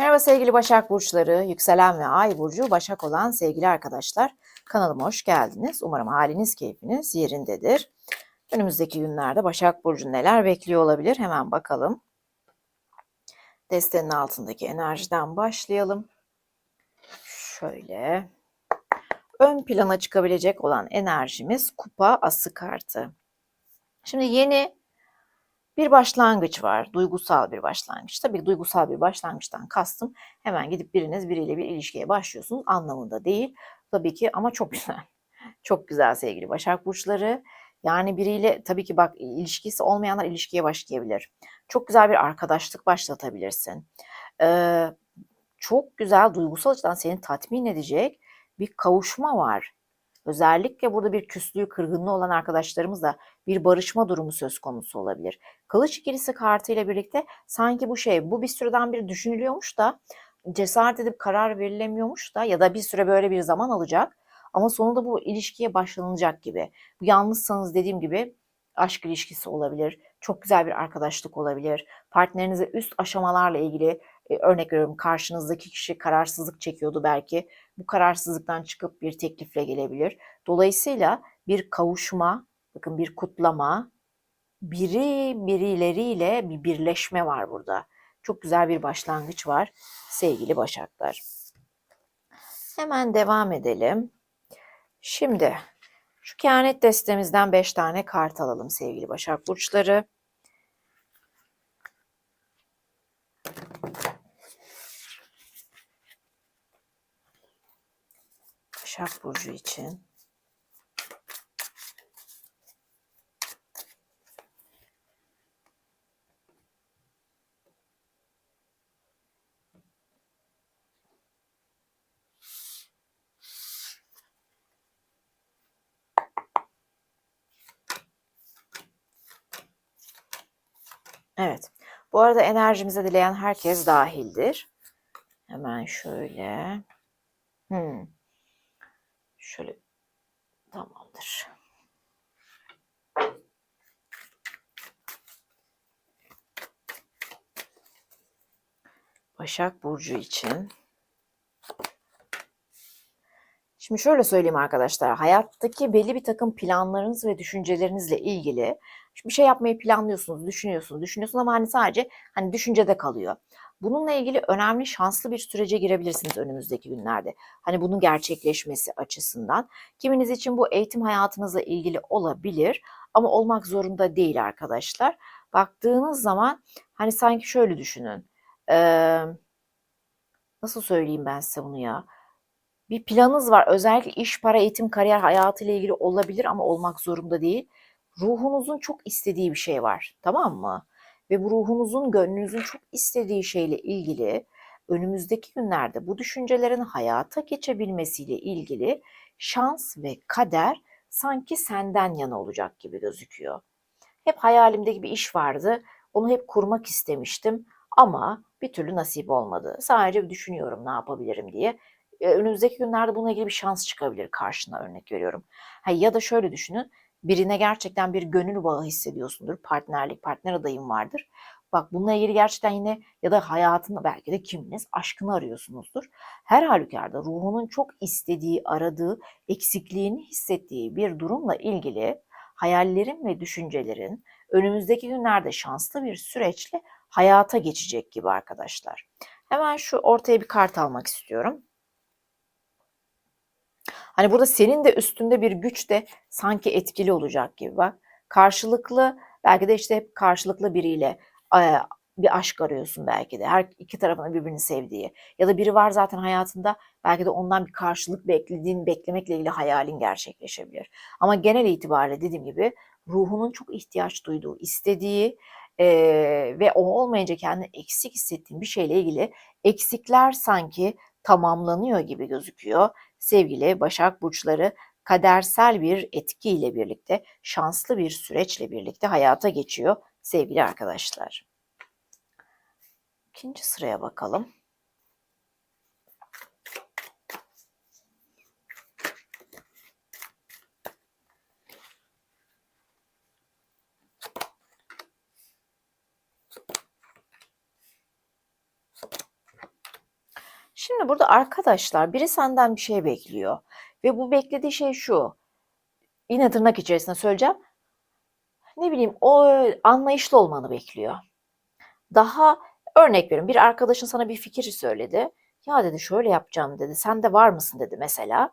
Merhaba sevgili Başak Burçları, yükselen ve ay burcu Başak olan sevgili arkadaşlar. Kanalıma hoş geldiniz. Umarım haliniz, keyfiniz yerindedir. Önümüzdeki günlerde Başak Burcu neler bekliyor olabilir? Hemen bakalım. Destenin altındaki enerjiden başlayalım. Şöyle. Ön plana çıkabilecek olan enerjimiz kupa ası kartı. Şimdi yeni bir başlangıç var. Duygusal bir başlangıç. Tabii duygusal bir başlangıçtan kastım hemen gidip biriniz biriyle bir ilişkiye başlıyorsunuz anlamında değil. Tabii ki ama çok güzel. Çok güzel sevgili Başak Burçları. Yani biriyle tabii ki bak ilişkisi olmayanlar ilişkiye başlayabilir. Çok güzel bir arkadaşlık başlatabilirsin. Ee, çok güzel duygusal açıdan seni tatmin edecek bir kavuşma var. Özellikle burada bir küslüğü, kırgınlığı olan arkadaşlarımızla bir barışma durumu söz konusu olabilir. Kılıç ikilisi kartıyla birlikte sanki bu şey, bu bir süreden bir düşünülüyormuş da cesaret edip karar verilemiyormuş da ya da bir süre böyle bir zaman alacak ama sonunda bu ilişkiye başlanılacak gibi. Yalnızsanız dediğim gibi aşk ilişkisi olabilir, çok güzel bir arkadaşlık olabilir, partnerinize üst aşamalarla ilgili örnek veriyorum karşınızdaki kişi kararsızlık çekiyordu belki. Bu kararsızlıktan çıkıp bir teklifle gelebilir. Dolayısıyla bir kavuşma, bakın bir kutlama, biri birileriyle bir birleşme var burada. Çok güzel bir başlangıç var sevgili Başaklar. Hemen devam edelim. Şimdi şu kehanet destemizden 5 tane kart alalım sevgili Başak Burçları. Başak Burcu için. Evet. Bu arada enerjimize dileyen herkes dahildir. Hemen şöyle. Hmm. Şöyle tamamdır. Başak Burcu için. Şimdi şöyle söyleyeyim arkadaşlar. Hayattaki belli bir takım planlarınız ve düşüncelerinizle ilgili bir şey yapmayı planlıyorsunuz, düşünüyorsunuz, düşünüyorsunuz ama hani sadece hani düşüncede kalıyor. Bununla ilgili önemli şanslı bir sürece girebilirsiniz önümüzdeki günlerde. Hani bunun gerçekleşmesi açısından. Kiminiz için bu eğitim hayatınızla ilgili olabilir ama olmak zorunda değil arkadaşlar. Baktığınız zaman hani sanki şöyle düşünün. Ee, nasıl söyleyeyim ben size bunu ya? Bir planınız var. Özellikle iş, para, eğitim, kariyer hayatı ile ilgili olabilir ama olmak zorunda değil. Ruhunuzun çok istediği bir şey var. Tamam mı? Ve bu ruhunuzun, gönlünüzün çok istediği şeyle ilgili önümüzdeki günlerde bu düşüncelerin hayata geçebilmesiyle ilgili şans ve kader sanki senden yana olacak gibi gözüküyor. Hep hayalimde bir iş vardı. Onu hep kurmak istemiştim ama bir türlü nasip olmadı. Sadece düşünüyorum ne yapabilirim diye. Ee, önümüzdeki günlerde bununla ilgili bir şans çıkabilir karşına örnek veriyorum. Ha, ya da şöyle düşünün birine gerçekten bir gönül bağı hissediyorsundur. Partnerlik, partner adayın vardır. Bak bununla ilgili gerçekten yine ya da hayatında belki de kiminiz aşkını arıyorsunuzdur. Her halükarda ruhunun çok istediği, aradığı, eksikliğini hissettiği bir durumla ilgili hayallerin ve düşüncelerin önümüzdeki günlerde şanslı bir süreçle hayata geçecek gibi arkadaşlar. Hemen şu ortaya bir kart almak istiyorum. Hani burada senin de üstünde bir güç de sanki etkili olacak gibi bak. Karşılıklı belki de işte hep karşılıklı biriyle bir aşk arıyorsun belki de. Her iki tarafın birbirini sevdiği. Ya da biri var zaten hayatında belki de ondan bir karşılık beklediğin, beklemekle ilgili hayalin gerçekleşebilir. Ama genel itibariyle dediğim gibi ruhunun çok ihtiyaç duyduğu, istediği e, ve o olmayınca kendini eksik hissettiğin bir şeyle ilgili eksikler sanki tamamlanıyor gibi gözüküyor. Sevgili Başak Burçları kadersel bir etkiyle birlikte, şanslı bir süreçle birlikte hayata geçiyor sevgili arkadaşlar. İkinci sıraya bakalım. Şimdi burada arkadaşlar biri senden bir şey bekliyor ve bu beklediği şey şu. Yine tırnak içerisinde söyleyeceğim. Ne bileyim o anlayışlı olmanı bekliyor. Daha örnek veriyorum bir arkadaşın sana bir fikir söyledi. Ya dedi şöyle yapacağım dedi. Sen de var mısın dedi mesela.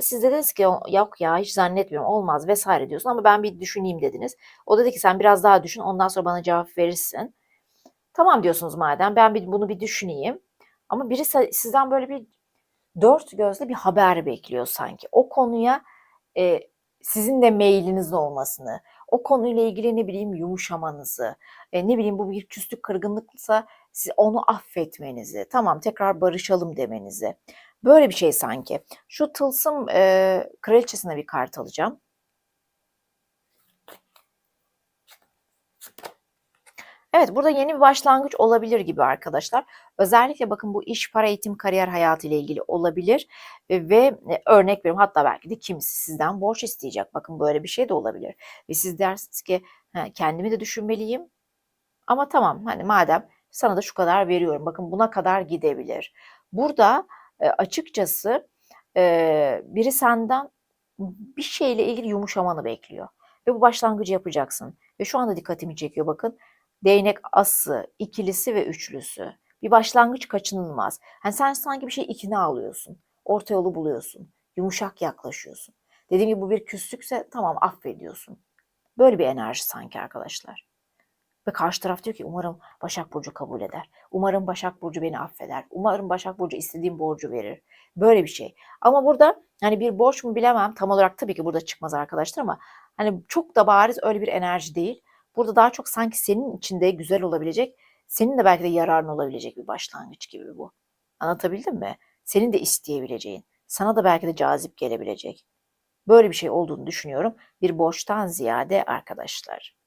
Siz dediniz ki yok ya hiç zannetmiyorum olmaz vesaire diyorsun ama ben bir düşüneyim dediniz. O dedi ki sen biraz daha düşün ondan sonra bana cevap verirsin. Tamam diyorsunuz madem ben bir, bunu bir düşüneyim. Ama biri sizden böyle bir dört gözle bir haber bekliyor sanki. O konuya e, sizin de mailiniz olmasını, o konuyla ilgili ne bileyim yumuşamanızı, e, ne bileyim bu bir küslük kırgınlıksa siz onu affetmenizi, tamam tekrar barışalım demenizi. Böyle bir şey sanki. Şu tılsım e, kraliçesine bir kart alacağım. Evet burada yeni bir başlangıç olabilir gibi arkadaşlar. Özellikle bakın bu iş, para, eğitim, kariyer hayatı ile ilgili olabilir. Ve, ve örnek veriyorum hatta belki de kimisi sizden borç isteyecek. Bakın böyle bir şey de olabilir. Ve siz dersiniz ki kendimi de düşünmeliyim. Ama tamam hani madem sana da şu kadar veriyorum. Bakın buna kadar gidebilir. Burada e, açıkçası e, biri senden bir şeyle ilgili yumuşamanı bekliyor. Ve bu başlangıcı yapacaksın. Ve şu anda dikkatimi çekiyor bakın. Değnek ası, ikilisi ve üçlüsü. Bir başlangıç kaçınılmaz. Yani sen sanki bir şey ikna alıyorsun. Orta yolu buluyorsun. Yumuşak yaklaşıyorsun. Dediğim gibi bu bir küslükse tamam affediyorsun. Böyle bir enerji sanki arkadaşlar. Ve karşı taraf diyor ki umarım Başak Burcu kabul eder. Umarım Başak Burcu beni affeder. Umarım Başak Burcu istediğim borcu verir. Böyle bir şey. Ama burada hani bir borç mu bilemem. Tam olarak tabii ki burada çıkmaz arkadaşlar ama hani çok da bariz öyle bir enerji değil. Burada daha çok sanki senin içinde güzel olabilecek, senin de belki de yararın olabilecek bir başlangıç gibi bu. Anlatabildim mi? Senin de isteyebileceğin, sana da belki de cazip gelebilecek. Böyle bir şey olduğunu düşünüyorum. Bir borçtan ziyade arkadaşlar.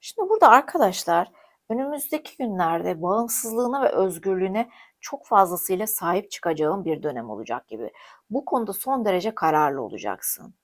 Şimdi burada arkadaşlar önümüzdeki günlerde bağımsızlığına ve özgürlüğüne çok fazlasıyla sahip çıkacağın bir dönem olacak gibi. Bu konuda son derece kararlı olacaksın.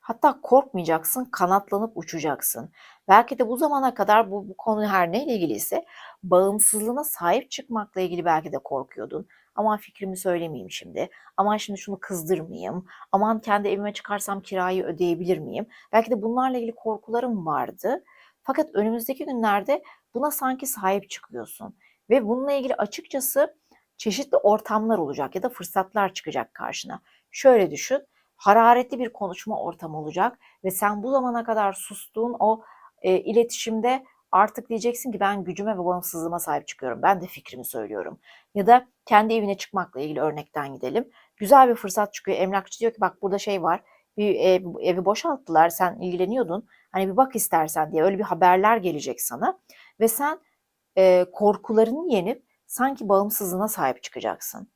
Hatta korkmayacaksın, kanatlanıp uçacaksın. Belki de bu zamana kadar bu, bu konu her neyle ilgiliyse bağımsızlığına sahip çıkmakla ilgili belki de korkuyordun. Aman fikrimi söylemeyeyim şimdi. Aman şimdi şunu kızdırmayayım. Aman kendi evime çıkarsam kirayı ödeyebilir miyim? Belki de bunlarla ilgili korkularım vardı. Fakat önümüzdeki günlerde buna sanki sahip çıkıyorsun. Ve bununla ilgili açıkçası çeşitli ortamlar olacak ya da fırsatlar çıkacak karşına. Şöyle düşün hararetli bir konuşma ortamı olacak ve sen bu zamana kadar sustuğun o e, iletişimde artık diyeceksin ki ben gücüme ve bağımsızlığıma sahip çıkıyorum. Ben de fikrimi söylüyorum. Ya da kendi evine çıkmakla ilgili örnekten gidelim. Güzel bir fırsat çıkıyor. Emlakçı diyor ki bak burada şey var. Bir ev, evi boşalttılar. Sen ilgileniyordun. Hani bir bak istersen diye öyle bir haberler gelecek sana. Ve sen e, korkularını yenip sanki bağımsızlığına sahip çıkacaksın.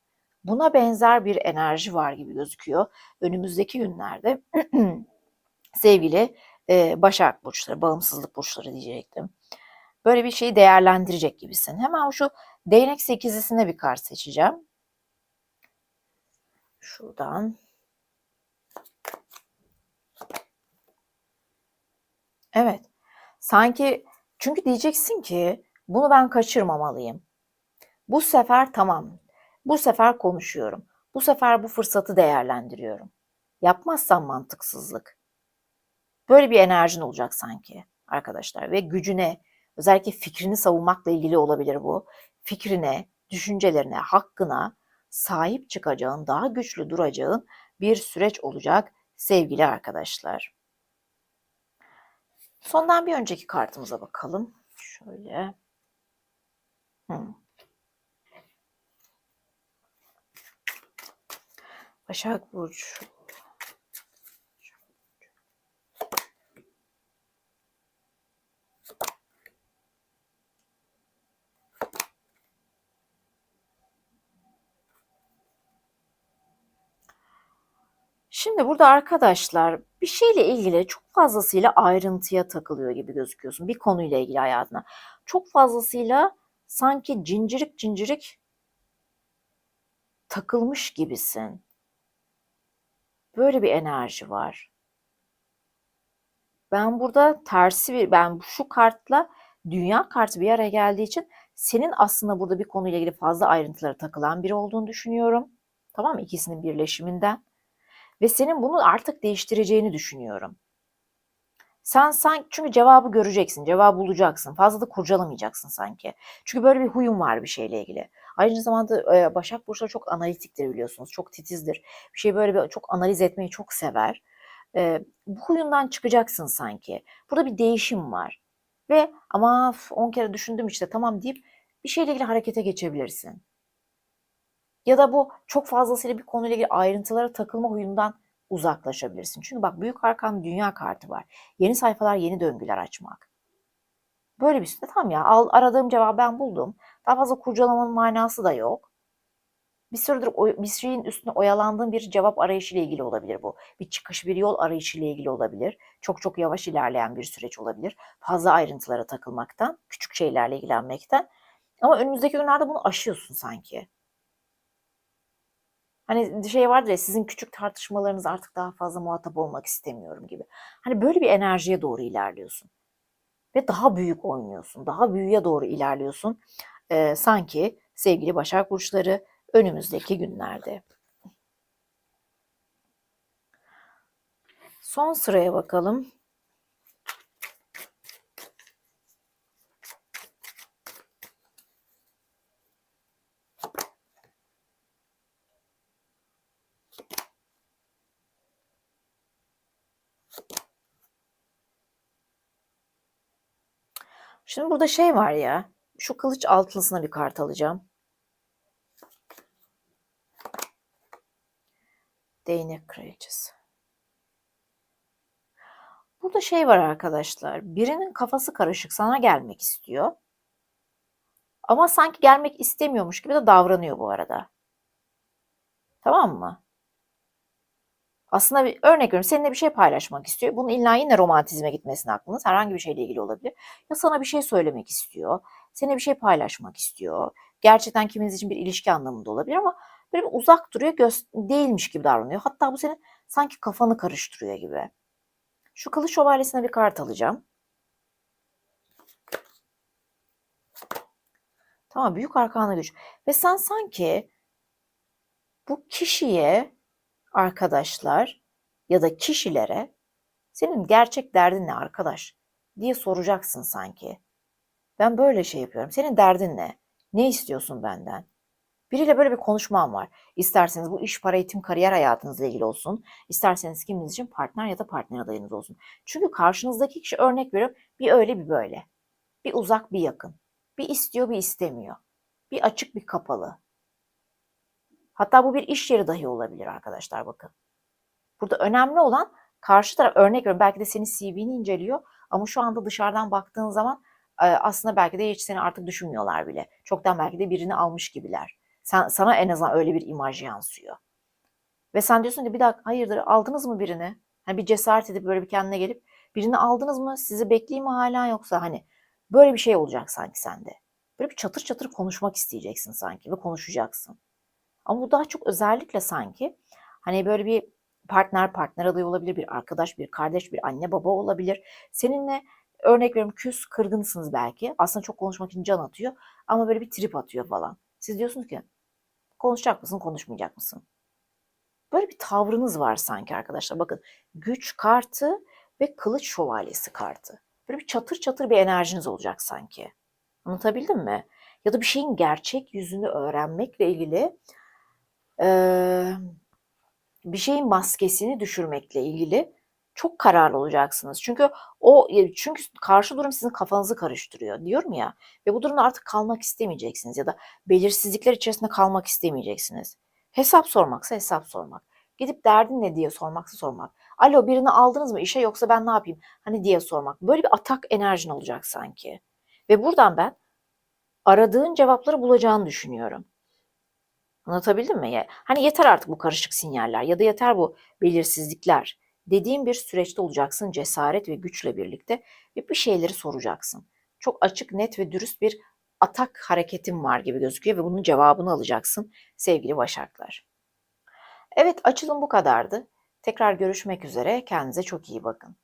Buna benzer bir enerji var gibi gözüküyor. Önümüzdeki günlerde sevgili e, Başak burçları, bağımsızlık burçları diyecektim. Böyle bir şeyi değerlendirecek gibisin. Hemen şu değnek sekizlisine bir kart seçeceğim. Şuradan. Evet. Sanki çünkü diyeceksin ki bunu ben kaçırmamalıyım. Bu sefer tamam. Bu sefer konuşuyorum. Bu sefer bu fırsatı değerlendiriyorum. Yapmazsam mantıksızlık. Böyle bir enerjin olacak sanki arkadaşlar ve gücüne, özellikle fikrini savunmakla ilgili olabilir bu. Fikrine, düşüncelerine, hakkına sahip çıkacağın, daha güçlü duracağın bir süreç olacak sevgili arkadaşlar. Sondan bir önceki kartımıza bakalım. Şöyle. Hmm. Başak Burcu. Şimdi burada arkadaşlar bir şeyle ilgili çok fazlasıyla ayrıntıya takılıyor gibi gözüküyorsun. Bir konuyla ilgili hayatına. Çok fazlasıyla sanki cincirik cincirik takılmış gibisin. Böyle bir enerji var. Ben burada tersi bir, ben şu kartla dünya kartı bir araya geldiği için senin aslında burada bir konuyla ilgili fazla ayrıntılara takılan biri olduğunu düşünüyorum. Tamam mı? İkisinin birleşiminden. Ve senin bunu artık değiştireceğini düşünüyorum. Sen sanki çünkü cevabı göreceksin, cevabı bulacaksın. Fazla da kurcalamayacaksın sanki. Çünkü böyle bir huyum var bir şeyle ilgili. Aynı zamanda e, Başak Burçları çok analitiktir biliyorsunuz. Çok titizdir. Bir şey böyle bir, çok analiz etmeyi çok sever. E, bu huyundan çıkacaksın sanki. Burada bir değişim var. Ve ama 10 kere düşündüm işte tamam deyip bir şeyle ilgili harekete geçebilirsin. Ya da bu çok fazlasıyla bir konuyla ilgili ayrıntılara takılma huyundan uzaklaşabilirsin. Çünkü bak büyük arkan dünya kartı var. Yeni sayfalar, yeni döngüler açmak. Böyle bir süre tamam ya al, aradığım cevabı ben buldum. Daha fazla kurcalamanın manası da yok. Bir süredir o, bir şeyin üstüne oyalandığın bir cevap arayışıyla ilgili olabilir bu. Bir çıkış, bir yol arayışıyla ilgili olabilir. Çok çok yavaş ilerleyen bir süreç olabilir. Fazla ayrıntılara takılmaktan, küçük şeylerle ilgilenmekten. Ama önümüzdeki günlerde bunu aşıyorsun sanki. Hani şey vardır ya sizin küçük tartışmalarınız artık daha fazla muhatap olmak istemiyorum gibi. Hani böyle bir enerjiye doğru ilerliyorsun. Ve daha büyük oynuyorsun. Daha büyüye doğru ilerliyorsun. Ee, sanki sevgili Başak Burçları önümüzdeki günlerde. Son sıraya bakalım. Şimdi burada şey var ya. Şu kılıç altılısına bir kart alacağım. Değnek kraliçesi. Burada şey var arkadaşlar. Birinin kafası karışık sana gelmek istiyor. Ama sanki gelmek istemiyormuş gibi de davranıyor bu arada. Tamam mı? Aslında bir örnek veriyorum seninle bir şey paylaşmak istiyor. Bunun illa yine romantizme gitmesine aklınız herhangi bir şeyle ilgili olabilir. Ya sana bir şey söylemek istiyor. Seninle bir şey paylaşmak istiyor. Gerçekten kiminiz için bir ilişki anlamında olabilir ama böyle bir uzak duruyor, göz değilmiş gibi davranıyor. Hatta bu senin sanki kafanı karıştırıyor gibi. Şu kılıç şövalyesine bir kart alacağım. Tamam büyük arkana güç. Ve sen sanki bu kişiye arkadaşlar ya da kişilere senin gerçek derdin ne arkadaş diye soracaksın sanki. Ben böyle şey yapıyorum. Senin derdin ne? Ne istiyorsun benden? Biriyle böyle bir konuşmam var. İsterseniz bu iş, para, eğitim, kariyer hayatınızla ilgili olsun. İsterseniz kiminiz için partner ya da partner adayınız olsun. Çünkü karşınızdaki kişi örnek veriyorum bir öyle bir böyle. Bir uzak bir yakın. Bir istiyor bir istemiyor. Bir açık bir kapalı. Hatta bu bir iş yeri dahi olabilir arkadaşlar bakın. Burada önemli olan karşı taraf örnek veriyorum belki de senin CV'ni inceliyor ama şu anda dışarıdan baktığın zaman aslında belki de hiç seni artık düşünmüyorlar bile. Çoktan belki de birini almış gibiler. Sen, sana en azından öyle bir imaj yansıyor. Ve sen diyorsun ki bir dakika hayırdır aldınız mı birini? Hani bir cesaret edip böyle bir kendine gelip birini aldınız mı? Sizi bekleyeyim mi hala yoksa hani böyle bir şey olacak sanki sende. Böyle bir çatır çatır konuşmak isteyeceksin sanki ve konuşacaksın. Ama bu daha çok özellikle sanki hani böyle bir partner partner adayı olabilir, bir arkadaş, bir kardeş, bir anne baba olabilir. Seninle örnek veriyorum küs, kırgınsınız belki. Aslında çok konuşmak için can atıyor ama böyle bir trip atıyor falan. Siz diyorsunuz ki konuşacak mısın, konuşmayacak mısın? Böyle bir tavrınız var sanki arkadaşlar. Bakın güç kartı ve kılıç şövalyesi kartı. Böyle bir çatır çatır bir enerjiniz olacak sanki. Anlatabildim mi? Ya da bir şeyin gerçek yüzünü öğrenmekle ilgili bir şeyin maskesini düşürmekle ilgili çok kararlı olacaksınız. Çünkü o çünkü karşı durum sizin kafanızı karıştırıyor diyorum ya ve bu durumda artık kalmak istemeyeceksiniz ya da belirsizlikler içerisinde kalmak istemeyeceksiniz. Hesap sormaksa hesap sormak. Gidip derdin ne diye sormaksa sormak. Alo birini aldınız mı işe yoksa ben ne yapayım? Hani diye sormak. Böyle bir atak enerjin olacak sanki. Ve buradan ben aradığın cevapları bulacağını düşünüyorum. Anlatabildim mi? Hani yeter artık bu karışık sinyaller ya da yeter bu belirsizlikler. dediğim bir süreçte olacaksın cesaret ve güçle birlikte ve bir şeyleri soracaksın. Çok açık, net ve dürüst bir atak hareketin var gibi gözüküyor ve bunun cevabını alacaksın sevgili Başaklar. Evet açılım bu kadardı. Tekrar görüşmek üzere. Kendinize çok iyi bakın.